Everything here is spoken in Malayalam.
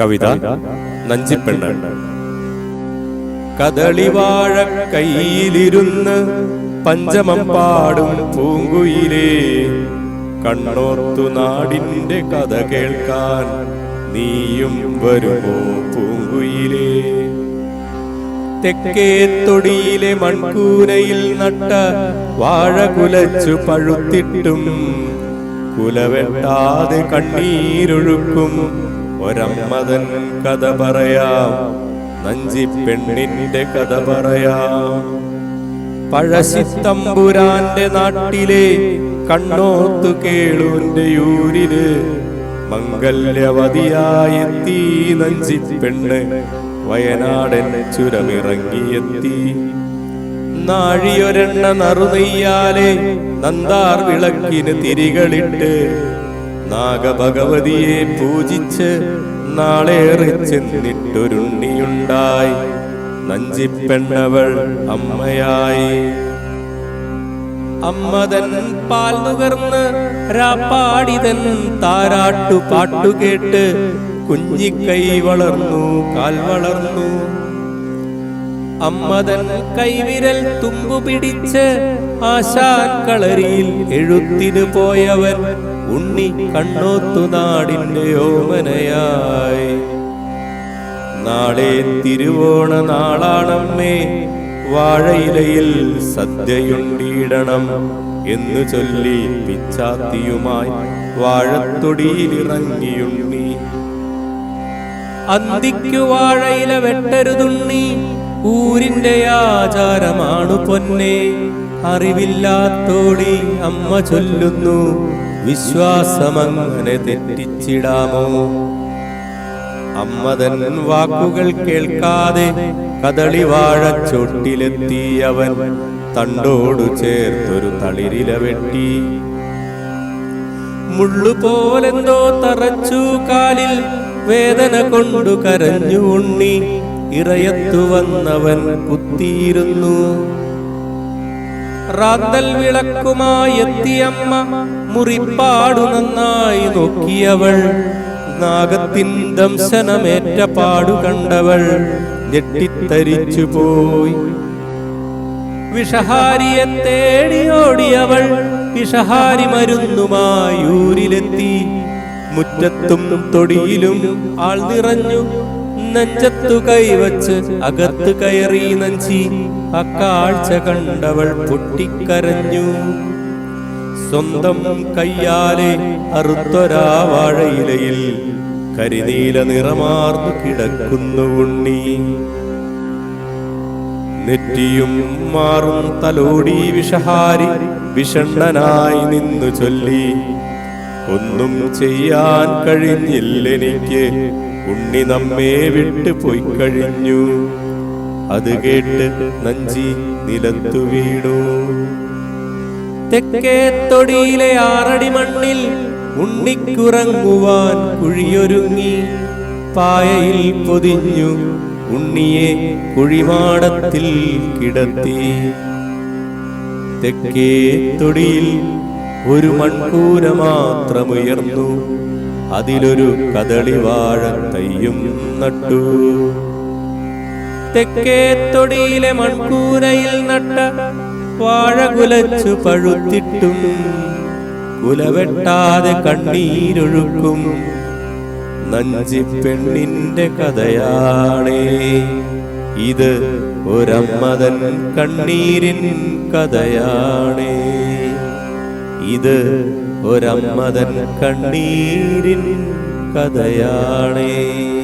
കവിത നഞ്ചിപ്പെണ്ണ്. കദളിവാഴ കയ്യിലിരുന്ന് പഞ്ചമം പാടും പൂങ്കുയിലേ. കണ്ണോർത്തു നാടിന്റെ കഥ കേൾക്കാൻ നീയും വരുമോ പൂങ്കുയിലേ. തെക്കേ തൊടിയിലെ മൺകൂനയിൽ നട്ട വാഴ കുലച്ചു പഴുത്തിട്ടും കുലവെട്ടാതെ കണ്ണീരൊഴുക്കും ഒരമ്മതൻ കഥ പറയാം. നഞ്ചി പെണ്ണിന്റെ കഥ പറയാം. പഴശിത്തമ്പുരാന്റെ നാട്ടിലെ കണ്ണോത്തു കേളൂന്റെ യൂരിൽ മംഗല്യവതിയായെത്തി. നഞ്ചി പെണ്ണ് വയനാടൻ ചുരമിറങ്ങിയെത്തി. നാഴിയൊരെണ്ണ നറുനെയ്യാലെ നന്ദാർ വിളക്കിന് തിരികളിട്ട് നാഗഭഗവതിയെ പൂജിച്ച് നാളേറെ ചെന്നിട്ടൊരുണ്ണിയുണ്ടായി. നഞ്ചിപ്പെണ്ണവൾ അമ്മയായി. അമ്മതൻ പാൽ നുകർന്ന് രാപ്പാടിതൻ താരാട്ടു പാട്ടുകേട്ട് കുഞ്ഞിക്കൈ വളർന്നു കാൽ വളർന്നു. അമ്മതൻ കൈവിരൽ തുമ്പു പിടിച്ച് ആശാൻ കളരിയിൽ എഴുത്തിന് പോയവൻ ഉണ്ണി കണ്ണോത്തു നാടിന്റെ ഓമനയായി. നാളെ തിരുവോണ നാളാണമ്മേ വാഴയിലയിൽ സദ്യയുണ്ടിയിടണം എന്നു ചൊല്ലി പിച്ചാത്തിയുമായി വാഴത്തൊടിയിലിറങ്ങിയുണ്ണി. അന്തിക്കു വാഴയില വെട്ടരുതുണ്ണി ഊരിന്റെ ആചാരമാണു പൊന്നെ. അറിവില്ലാത്തോടി അമ്മ ചൊല്ലുന്നു വിശ്വാസമങ്ങനെ തെറ്റിച്ചിടാമോ? അമ്മതൻ വാക്കുകൾ കേൾക്കാതെ കദളി വാഴച്ചൊട്ടിലെത്തിയവൻ തണ്ടോടു ചേർത്തൊരു തളിരില വെട്ടി. മുള്ളുപോലെന്തോ തറച്ചു കാലിൽ വേദന കൊണ്ടു കരഞ്ഞു ഉണ്ണി. ഇറയത്തു വന്നവൻ കുത്തിയിരുന്നു. റാന്തൽ വിളക്കുമായി എത്തിയമ്മ മുറിപ്പാടു നന്നായി നോക്കിയവൾ. നാഗത്തിൻ ദംശനമേറ്റ പാടു കണ്ടവൾ. ഞെട്ടിത്തരിച്ചു പോയി. വിഷഹാരിയെ തേടിയോടിയവൾ വിഷഹാരി മരുന്നുമായി ഊരിലെത്തി. മുറ്റത്തും തൊടിയിലും ആൾ നിറഞ്ഞു. നെഞ്ചത്തു കൈവച്ച് അകത്ത് കയറി നഞ്ചി അക്കാഴ്ച കണ്ടവൾ പൊട്ടിക്കരഞ്ഞു. സ്വന്തം കയ്യാലെ അറുത്തൊരാ വാഴയിലയിൽ കരിനീല നിറമാർന്നു കിടക്കുന്നു ഉണ്ണി. നെറ്റിയും മാറും തലോടി വിഷഹാരി വിഷണ്ണനായി നിന്നു ചൊല്ലി. ഒന്നും ചെയ്യാൻ കഴിഞ്ഞില്ലെനിക്ക് ഉണ്ണി നമ്മെ വിട്ടു പോയി കഴിഞ്ഞു. അത് കേട്ട് നഞ്ചി നിലത്തു വീണു. തെക്കേ തൊടിയിലെ ആറടി മണ്ണിൽ ഉണ്ണിക്കുറങ്ങുവാൻ കുഴിയൊരുങ്ങി. പായയിൽ പൊതിഞ്ഞു ഉണ്ണിയെ കുഴിമാടത്തിൽ കിടത്തി. തെക്കേ തൊടിയിൽ ഒരു മൺകൂര മാത്രമുയർന്നു. അതിലൊരു കദളിവാഴ തയ്യും നട്ടു. തെക്കേ തൊടിയിലെ മൺകൂരയിൽ നട്ട വാഴ കുലച്ചു പഴുത്തിട്ടും കുലവെട്ടാതെ കണ്ണീരൊഴുക്കും നഞ്ചി പെണ്ണിന്റെ കഥയാണേ. ഇത് ഒരമ്മതൻ കണ്ണീരിൻ കഥയാണേ. ഇത് ഒരമ്മതൻ കണ്ണീരിൻ കഥയാണേ.